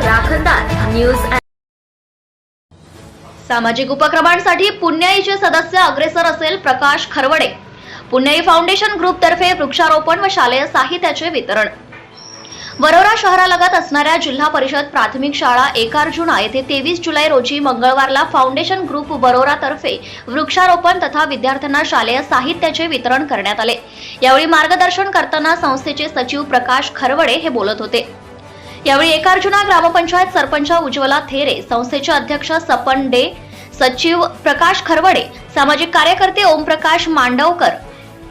राखणदार न्यूज सामाजिक उपक्रमांसाठी पुण्याईचे सदस्य अग्रेसर असेल प्रकाश खरवडे. पुण्याई फाउंडेशन ग्रुपतर्फे वृक्षारोपण व शालेय साहित्याचे वितरण. वरोरा शहरालगत असणाऱ्या जिल्हा परिषद प्राथमिक शाळा एक अर्जुना येथे तेवीस जुलै रोजी मंगळवारला फाउंडेशन ग्रुप वरोरा तर्फे वृक्षारोपण तथा विद्यार्थ्यांना शालेय साहित्याचे वितरण करण्यात आले. यावेळी मार्गदर्शन करताना संस्थेचे सचिव प्रकाश खरवडे हे बोलत होते. यावेळी एकार्जुना ग्रामपंचायत सरपंच उज्ज्वला थेरे संस्थेचे अध्यक्ष सपन डे सचिव प्रकाश खरवडे सामाजिक कार्यकर्ते ओमप्रकाश मांडवकर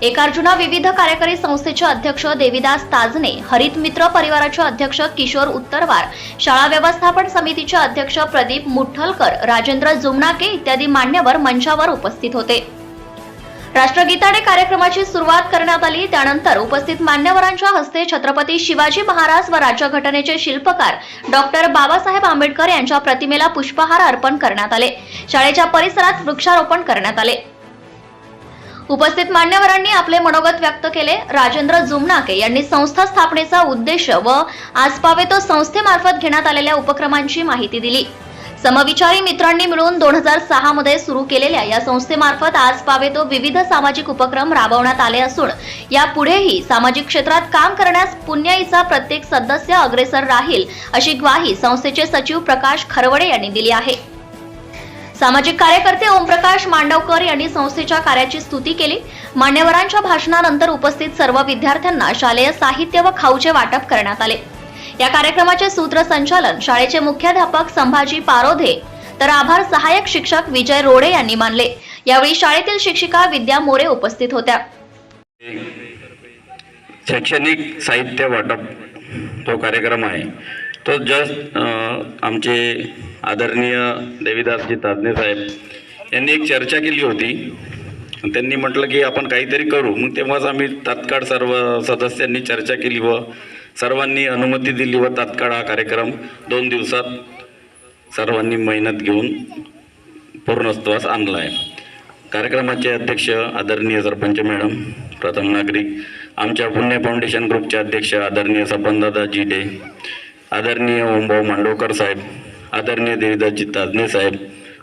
एकार्जुना विविध कार्यकारी संस्थेचे अध्यक्ष देविदास ताजने हरित मित्र परिवाराचे अध्यक्ष किशोर उत्तरवार शाळा व्यवस्थापन समितीचे अध्यक्ष प्रदीप मुठ्ठलकर राजेंद्र जुमनाके इत्यादी मान्यवर मंचावर उपस्थित होते. राष्ट्रगीताने कार्यक्रमाची सुरुवात करण्यात आली. त्यानंतर उपस्थित मान्यवरांच्या हस्ते छत्रपती शिवाजी महाराज व राज्यघटनेचे शिल्पकार डॉक्टर बाबासाहेब आंबेडकर यांच्या प्रतिमेला पुष्पहार अर्पण करण्यात आले. शाळेच्या परिसरात वृक्षारोपण करण्यात आले. उपस्थित मान्यवरांनी आपले मनोगत व्यक्त केले. राजेंद्र जुमनाके यांनी संस्था स्थापनेचा उद्देश व आजपावे तो संस्थेमार्फत घेण्यात आलेल्या उपक्रमांची माहिती दिली. समविचारी मित्रांनी मिळून दोन हजार सहा मध्ये सुरू केलेल्या या संस्थेमार्फत आज पावेतो विविध सामाजिक उपक्रम राबवण्यात आले असून यापुढेही सामाजिक क्षेत्रात काम करण्यास पुण्याईचा प्रत्येक सदस्य अग्रेसर राहील अशी ग्वाही संस्थेचे सचिव प्रकाश खरवडे यांनी दिली आहे. सामाजिक कार्यकर्ते ओमप्रकाश मांडवकर यांनी संस्थेच्या कार्याची स्तुती केली. मान्यवरांच्या भाषणानंतर उपस्थित सर्व विद्यार्थ्यांना शालेय साहित्य व खाऊचे वाटप करण्यात आले. या कार्यक्रमाचे सूत्रसंचालन शाळेचे मुख्याध्यापक संभाजी पारोधे तर आभार सहाय्यक शिक्षक विजय रोडे यांनी मानले. यावेळी शाळेतील शिक्षिका विद्या मोरे उपस्थित होत्या. शैक्षणिक साहित्य वाटप तो कार्यक्रम आहे. तो जस्ट आमचे आदरणीय देवीदासजी ताजने साहेब यांनी एक चर्चा केली होती. त्यांनी म्हटलं की आपण काहीतरी करू. मग तेव्हाच आम्ही तात्काळ सर्व सदस्यांनी चर्चा केली व सर्वांनी अनुमती दिली व तात्काळ हा कार्यक्रम दोन दिवसात सर्वांनी मेहनत घेऊन पूर्णत्वास आणला आहे कार्यक्रमाचे अध्यक्ष आदरणीय सरपंच मॅडम प्रथम नागरिक आमच्या पुण्य फाउंडेशन ग्रुपचे अध्यक्ष आदरणीय सपनदादा जिडे आदरणीय ओमभाऊ मांडवकर साहेब आदरणीय देवीदासजी ताजने साहेब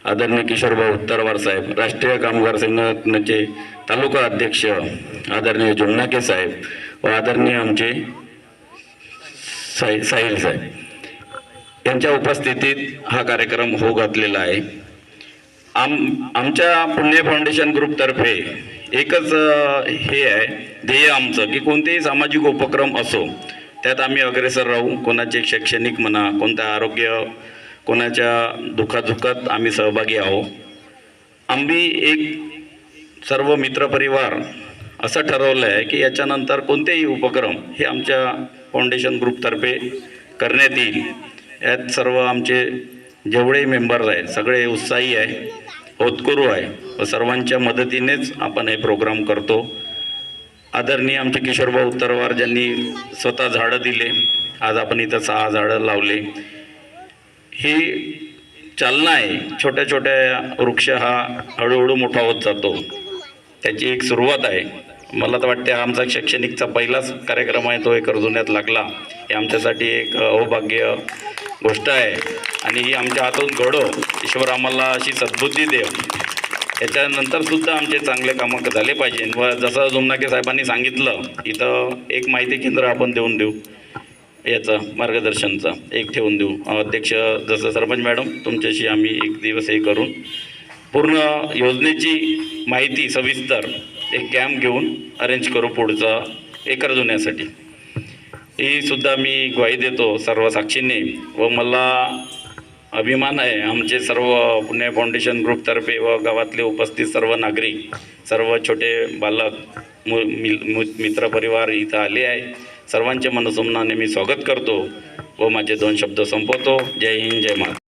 आदरणीय किशोरभाऊ उत्तरवार साहेब राष्ट्रीय कामगार संघटनेचे तालुका अध्यक्ष आदरणीय जुमनाके साहेब व आदरणीय आमचे साई साहिल साहेब यांच्या उपस्थितीत हा कार्यक्रम हो घातलेला आहे. आम आमच्या पुण्य फाउंडेशन ग्रुपतर्फे एकच हे आहे ध्येय आमचं की कोणतेही सामाजिक उपक्रम असो त्यात आम्ही अग्रेसर राहू. कोणाचे शैक्षणिक म्हणा कोणत्या आरोग्य कोणाच्या दुःखादुःखात आम्ही सहभागी आहो आम्ही एक सर्व मित्रपरिवार असं ठरवलं आहे की याच्यानंतर कोणतेही उपक्रम हे आमच्या फाउंडेशन ग्रुपतर्फे करण्यात येईल. यात सर्व आमचे जेवढे मेंबर्स आहेत सगळे उत्साही आहे होतकरू आहे. व सर्वांच्या मदतीनेच आपण हे प्रोग्राम करतो. आदरणीय आमचे किशोरभाऊ उत्तरवार ज्यांनी स्वतः झाडं दिले आज आपण इथं सहा झाडं लावले. ही चालना आहे छोट्या छोट्या वृक्ष हा हळूहळू मोठा होत जातो. त्याची एक सुरुवात आहे. मला तर वाटते हा आमचा शैक्षणिकचा पहिलाच कार्यक्रम आहे तो एक अर्जुन्यात लागला. हे आमच्यासाठी एक अवभाग्य गोष्ट आहे. आणि ही आमच्या हातून घडो. ईश्वर आम्हाला अशी सद्बुद्धी देव. याच्यानंतर सुद्धा आमचे चांगले कामं झाले पाहिजे. व जसं जुमनाके साहेबांनी सांगितलं इथं एक माहिती केंद्र आपण देऊन देऊ. याचं मार्गदर्शनचं एक ठेवून देऊ. अध्यक्ष जसं सरपंच मॅडम तुमच्याशी आम्ही एक दिवस हे करून पूर्ण योजनेची माहिती सविस्तर एक कॅम्प घेऊन अरेंज करू पुढचा एकर जुन्यासाठी. ही सुद्धा मी ग्वाही देतो सर्व साक्षींनी व मला अभिमान आहे. आमचे सर्व पुणे फाउंडेशन ग्रुपतर्फे व गावातले उपस्थित सर्व नागरिक सर्व छोटे बालक मु मिल- मु मित्रपरिवार इथं आले आहे. सर्वांचे मनसुमनाने मी स्वागत करतो व माझे दोन शब्द संपवतो. जय हिंद जय महाराज